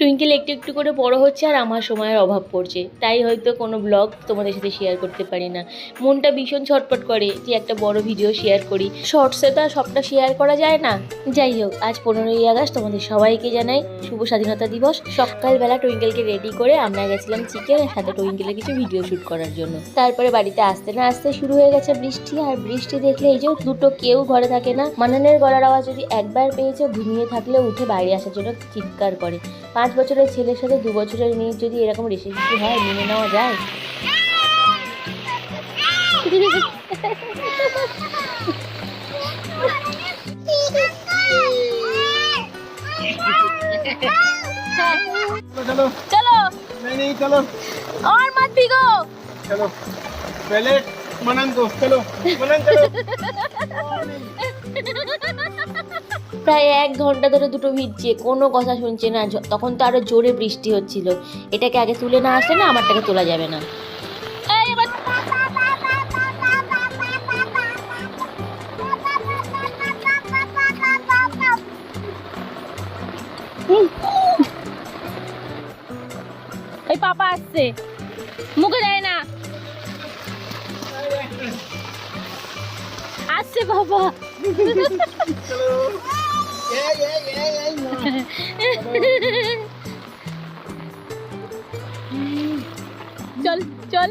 Twinkle একটু একটু করে বড় হচ্ছে আর আমার সময়ের অভাব পড়ছে। তাই হয়তো কোনো ব্লগ তোমাদের সাথে শেয়ার করতে পারি না। মনটা ভীষণ ছটপট করে যে একটা বড় ভিডিও শেয়ার করি। শর্টসে তো আর সবটা শেয়ার করা যায় না। যাই হোক, আজ পনেরোই আগস্ট তোমাদের সবাইকে জানাই শুভ স্বাধীনতা দিবস। সকালবেলা টুইঙ্কেলকে রেডি করে আমরা গেছিলাম চিকেন সাথে টুইঙ্কেলের কিছু ভিডিও শ্যুট করার জন্য। তারপরে বাড়িতে আসতে না আসতে শুরু হয়ে গেছে বৃষ্টি। আর বৃষ্টি দেখলে এই যে দুটো কেউ ঘরে থাকে না। মানানের গলার আওয়াজ যদি একবার পেয়েছে, ঘুমিয়ে থাকলে উঠে বাইরে আসার জন্য চিৎকার করে। পাঁচ বছরের ছেলের সাথে দু বছরের মেয়ের যদি এরকম রেসিপি হয় মেনে নেওয়া যায় चलो चलो চলো नहीं नहीं चलो আর মত ভিগো चलो पहले मनन को चलो मनन चलो প্রায় এক ঘণ্টা ধরে দুটো ভিজছে, কোনো কথা শুনছে না। তখন তো আরও জোরে বৃষ্টি হচ্ছিল। এটাকে আগে তুলে না আসলে না আমারটাকে তোলা যাবে না। এই পাপা আসছে। মুখে দেয় না। আসছে বাবা চল চল।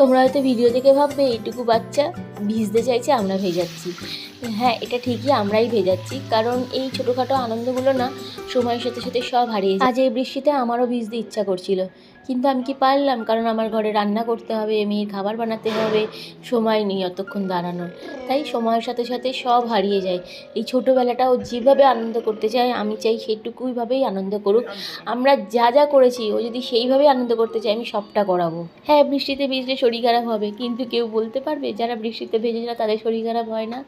তোমরা হয়তো ভিডিও দেখে ভাববে এইটুকু বাচ্চা ভিজতে চাইছে আমরা ভেজাচ্ছি। হ্যাঁ এটা ঠিকই আমরাই ভেজাচ্ছি কারণ এই ছোটোখাটো আনন্দগুলো না সময়ের সাথে সাথে সব হারিয়ে আজ এই বৃষ্টিতে আমারও ভিজতে ইচ্ছা করছিল। কিন্তু আমি কি পারলাম? কারণ আমার ঘরে রান্না করতে হবে, মেয়ের খাবার বানাতে হবে, সময় নেই অতক্ষণ দাঁড়ানোর। তাই সময়ের সাথে সাথে সব হারিয়ে যায়। এই ছোটোবেলাটা ও যেভাবে আনন্দ করতে চায়, আমি চাই সেটুকুইভাবেই আনন্দ করুক। আমরা যা যা করেছি, ও যদি সেইভাবে আনন্দ করতে চায়, আমি সবটা করাবো। হ্যাঁ বৃষ্টিতে ভিজলে শরীর খারাপ হবে, কিন্তু কেউ বলতে পারবে, যারা বৃষ্টিতে ভেজে না, তাদের শরীর খারাপ হয় না।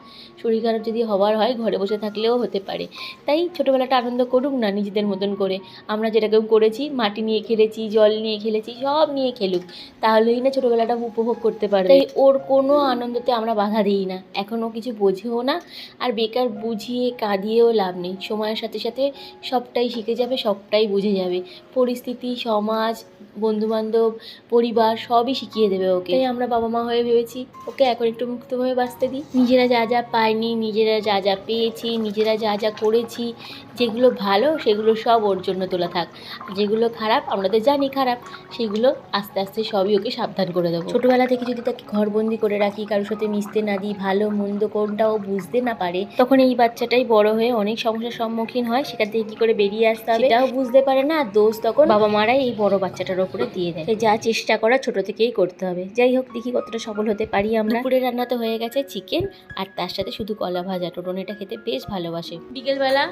শরীর খারাপ যদি হওয়ার হয়, ঘরে বসে থাকলেও হতে পারে। তাই ছোটোবেলাটা আনন্দ করুক না নিজেদের মতন করে। আমরা যেটা কেউ করেছি, মাটি নিয়ে খেলেছি, জল নিয়ে খেলেছি সব নিয়ে খেলুক। তাহলেই না ছোটোবেলাটা উপভোগ করতে পারে তাই ওর কোনো আনন্দতে আমরা বাধা দিই না। এখনও কিছু বোঝেও না। আর বেকার বুঝিয়ে কাঁদিয়েও লাভ নেই। সময়ের সাথে সাথে সবটাই শিখে যাবে সবটাই বুঝে যাবে। পরিস্থিতি সমাজ বন্ধুবান্ধব পরিবার সবই শিখিয়ে দেবে ওকে। তাই আমরা বাবা মা হয়ে ভেবেছি ওকে এখন একটু মুক্তভাবে বাঁচতে দিই। নিজেরা যা যা পাইনি নিজেরা যা যা পেয়েছি নিজেরা যা যা করেছি যেগুলো ভালো সেগুলো সব ওর জন্য তোলা থাক। যেগুলো খারাপ আমরা তো জানি খারাপ সেগুলো আস্তে আস্তে সবই ওকে সাবধান করে দেবো। ছোটোবেলা থেকে যদি তাকে ঘরবন্দি করে রাখি কারোর সাথে মিশতে না দিই ভালো মন্দ কোনটা ও বুঝতে না পারে তখন এই বাচ্চাটাই বড় হয়ে অনেক সমস্যার সম্মুখীন হয়। সেখান থেকে কী করে বেরিয়ে আসতে হবে? সেটাও বুঝতে পারে না দোষ তখন বাবা মারাই এই বড় বাচ্চাটার ওপরে দিয়ে দেয়। যা চেষ্টা করা ছোট থেকেই করতে হবে। যাই হোক দেখি কতটা সফল হতে পারি আমরা। দুপুরে রান্না তো হয়ে গেছে চিকেন আর তার সাথে শুধু কলা ভাজা। টোটন এটা খেতে বেশ ভালোবাসে। বিকেলবেলা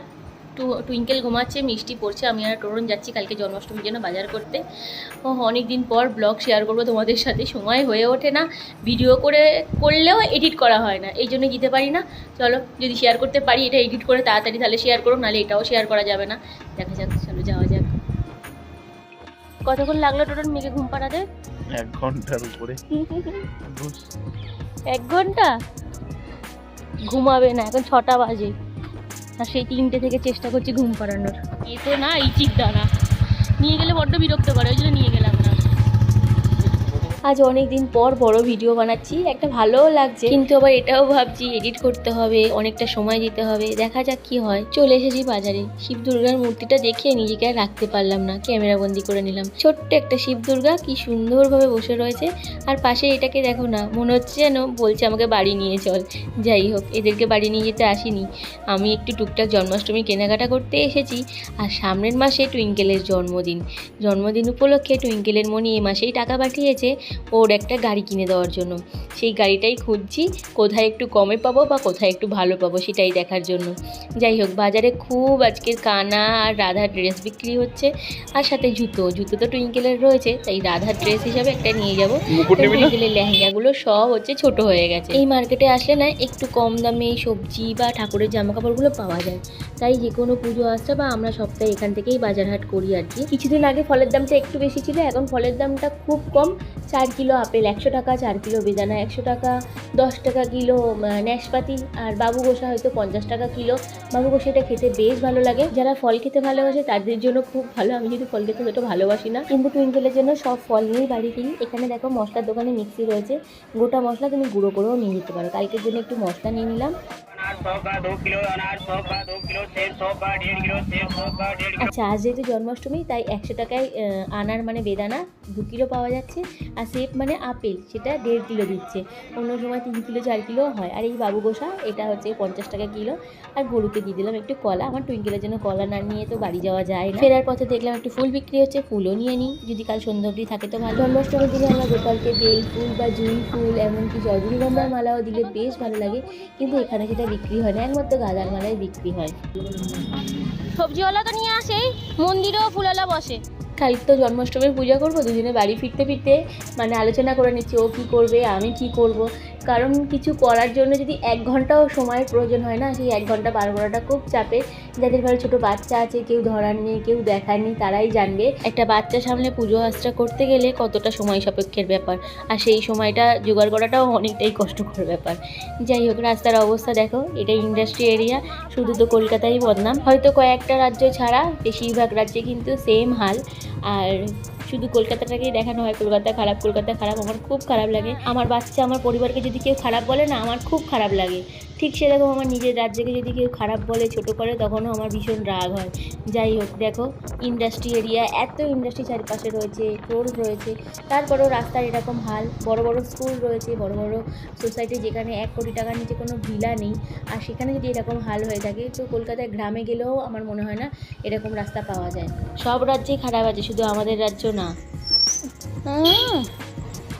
টু টুইঙ্কেল ঘুমাচ্ছে মিষ্টি পড়ছে আমি আর টোরন যাচ্ছি কালকে জন্মাষ্টমীর জন্য বাজার করতে। ও অনেক দিন পর ব্লগ শেয়ার করব তোমাদের সাথে সময় হয়ে ওঠে না। ভিডিও করে করলেও এডিট করা হয় না এই জন্য দিতে পারি না। চলো যদি শেয়ার করতে পারি এটা এডিট করে তাড়াতাড়ি তাহলে শেয়ার করো নাহলে এটাও শেয়ার করা যাবে না। দেখা যাক চলো যাওয়া যাক। কতক্ষণ লাগল টোটাল মেয়েকে ঘুম পাড়াতে? এক ঘণ্টার উপরে। এক ঘণ্টা? ঘুমাবে না এখন ছটা বাজে। আর সেই তিনটে থেকে চেষ্টা করছি ঘুম পাড়ানোর। এ তো না এই চিন্তা না নিয়ে গেলে বড্ড বিরক্ত করে ওই জন্য নিয়ে গেলাম। আজ অনেক দিন পর বড় ভিডিও বানাচ্ছি। একটা ভালোও লাগছে। কিন্তু আবার এটাও ভাবছি এডিট করতে হবে, অনেকটা সময় দিতে হবে। দেখা যাক কি হয়। চলে এসেছি বাজারে। শিব দুর্গার মূর্তিটা দেখে নিজেকে আর রাখতে পারলাম না। ক্যামেরা বন্দি করে নিলাম। ছোট্ট একটা শিব দুর্গা কি সুন্দরভাবে বসে রয়েছে। আর পাশে এটাকে দেখো না, মনে হচ্ছে যেন বলছে আমাকে বাড়ি নিয়ে চল। যাই হোক, এদেরকে বাড়ি নিয়ে যেতে আসিনি। আমি একটু টুকটাক জন্মাষ্টমী কেনাকাটা করতে এসেছি। আর সামনের মাসে টুইঙ্কেলের জন্মদিন। জন্মদিন উপলক্ষে টুইঙ্কেলের মনি এ মাসেই টাকা পাঠিয়েছে। ওর একটা গাড়ি কিনে দেওয়ার জন্য। সেই গাড়িটাই খুঁজছি কোথায় একটু কমে পাবো বা কোথায় একটু ভালো পাবো সেটাই দেখার জন্য। যাই হোক বাজারে খুব আজকের কানা আর রাধার ড্রেস বিক্রি হচ্ছে আর সাথে জুতো। জুতো তো টুইঙ্কেলের রয়েছে তাই রাধার ড্রেস হিসাবে একটা নিয়ে যাব। টুইঙ্কেলের লেহেঙ্গাগুলো সব হচ্ছে ছোট হয়ে গেছে। এই মার্কেটে আসলে না একটু কম দামে সবজি বা ঠাকুরের জামা কাপড়গুলো পাওয়া যায়। তাই যে কোনো পুজো আসছে বা আমরা সপ্তাহে এখান থেকেই বাজার হাট করি আর কি। কিছুদিন আগে ফলের দামটা একটু বেশি ছিল এখন ফলের দামটা খুব কম। চার কিলো আপেল, একশো টাকা চার কিলো বেদানা, একশো টাকা, দশ টাকা কিলো ন্যাশপাতি। আর বাবু গোসা হয়তো পঞ্চাশ টাকা কিলো। বাবু গোসা এটা খেতে বেশ ভালো লাগে। যারা ফল খেতে ভালোবাসে তাদের জন্য খুব ভালো। আমি যদি ফল খেতে অতটা ভালোবাসি না। কিন্তু টুইঙ্কেলের জন্য সব ফল নিয়েই বাড়ি ফিরি। এখানে দেখো মশলার দোকানে মিক্সি রয়েছে। গোটা মশলা তুমি গুঁড়ো করেও নিয়ে নিতে পারো। কালকের জন্য একটু মশলা নিয়ে নিলাম। আচ্ছা আজ যেহেতু জন্মাষ্টমী, তাই একশো টাকায় আনার মানে বেদানা, দু কিলো পাওয়া যাচ্ছে। আর সেপ মানে আপেল, সেটা দেড় কিলো দিচ্ছে। অন্য সময় তিন কিলো, চার কিলো হয়। আর এই বাবু গোসা, এটা হচ্ছে পঞ্চাশ টাকা কিলো। আর গরুকে দিয়ে দিলাম একটু কলা। আমার টুইঙ্কেলের জন্য কলা না নিয়ে তো বাড়ি যাওয়া যায় ফেরার পথে দেখলাম একটু ফুল বিক্রি হচ্ছে, ফুলও নিয়ে নিই। যদি কাল সন্ধ্যা থাকে তো ভালো। জন্মাষ্টমীর দিনে আমরা গোপালকে বেল ফুল বা জুঁই ফুল, এমনকি রজনীগন্ধার মালাও দিলে বেশ ভালো লাগে। কিন্তু এখানে সেটা বিক্রি হয় না একমাত্র গাঁদার মালাই বিক্রি হয়। সবজিওয়ালা তো নিয়ে আসেই মন্দিরেও ফুলওয়ালা বসে। কাল তো জন্মাষ্টমীর পূজা করব দুজনে বাড়ি ফিরতে ফিরতে মানে আলোচনা করে নিচ্ছি ও কী করবে আমি কি করব। কারণ কিছু করার জন্য যদি এক ঘন্টাও সময়ের প্রয়োজন হয় না সেই এক ঘণ্টা বার করাটা খুব চাপে যাদের ঘরে ছোটো বাচ্চা আছে, কেউ ধরার নেই, কেউ দেখার নেই, তারাই জানবে। একটা বাচ্চা সামনে পুজো আশ্রা করতে গেলে কতটা সময় সাপেক্ষের ব্যাপার। আর সেই সময়টা জোগাড় করাটাও অনেকটাই কষ্টকর ব্যাপার। যাই হোক, রাস্তার অবস্থা দেখো এটা ইন্ডাস্ট্রি এরিয়া শুধু তো কলকাতাই বদনাম। হয়তো কয়েকটা রাজ্য ছাড়া, বেশিরভাগ রাজ্যে কিন্তু সেম হাল। আর শুধু কলকাতাটাকেই দেখানো হয়, কলকাতা খারাপ কলকাতা খারাপ, আমার খুব খারাপ লাগে। আমার বাচ্চা, আমার পরিবারকে যদি কেউ খারাপ বলে না, আমার খুব খারাপ লাগে। ঠিক সেরকম আমার নিজের রাজ্যকে যদি কেউ খারাপ বলে, ছোট করে তখনও আমার ভীষণ রাগ হয়। যাই হোক, দেখো ইন্ডাস্ট্রি এরিয়া এত ইন্ডাস্ট্রি চারিপাশে রয়েছে টোল রয়েছে, তারপরেও রাস্তার এরকম হাল, বড় বড় স্কুল রয়েছে, বড় বড় সোসাইটি যেখানে এক কোটি টাকার নিচে কোনো ভিলা নেই, আর সেখানে যদি এরকম হাল হয়ে থাকে, তো কলকাতায় গ্রামে গেলেও আমার মনে হয় না এরকম রাস্তা পাওয়া যায়। সব রাজ্যেই খারাপ আছে, শুধু আমাদের রাজ্য না।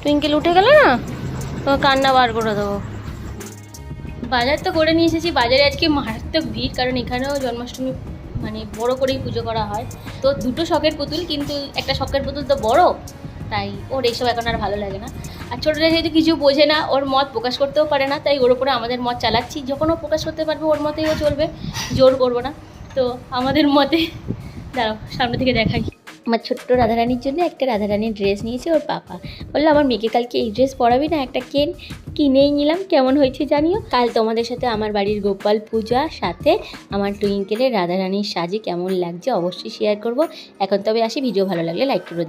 টুইঙ্কেল উঠে গেল না? তো কান্না বার করে দেবো। বাজার তো করে নিয়ে এসেছি। বাজারে আজকে মারাত্মক ভিড়, কারণ এখানেও জন্মাষ্টমী মানে বড় করেই পুজো করা হয়। তো দুটো শখের পুতুল, কিন্তু একটা শখের পুতুল তো বড়, তাই ওর এইসব এখন আর ভালো লাগে না। আর ছোটোটা যেহেতু কিছু বোঝে না, ওর মত প্রকাশ করতেও পারে না, তাই ওর উপরে আমাদের মত চালাচ্ছি। যখন ও প্রকাশ করতে পারবে, ওর মতেই ও চলবে, জোর করব না। তো আমাদের মতে, দাঁড়াও সামনে থেকে দেখাই। আমার ছোট্ট রাধারানীর জন্য একটা রাধারানীর ড্রেস নিয়েছে ওর পাপা। বলল, আমার মেয়েকে কালকে এই ড্রেস পরাবি না, একটা কেন কিনেই নিলাম, কেমন হয়েছে জানিও? কাল তোমাদের সাথে আমার বাড়ির গোপাল পূজা, সাথে আমার টুইঙ্কেলের রাধারানীর সাজে কেমন লাগছে অবশ্যই শেয়ার করব। এখন তবে আসি ভিডিও ভালো লাগলে লাইক করে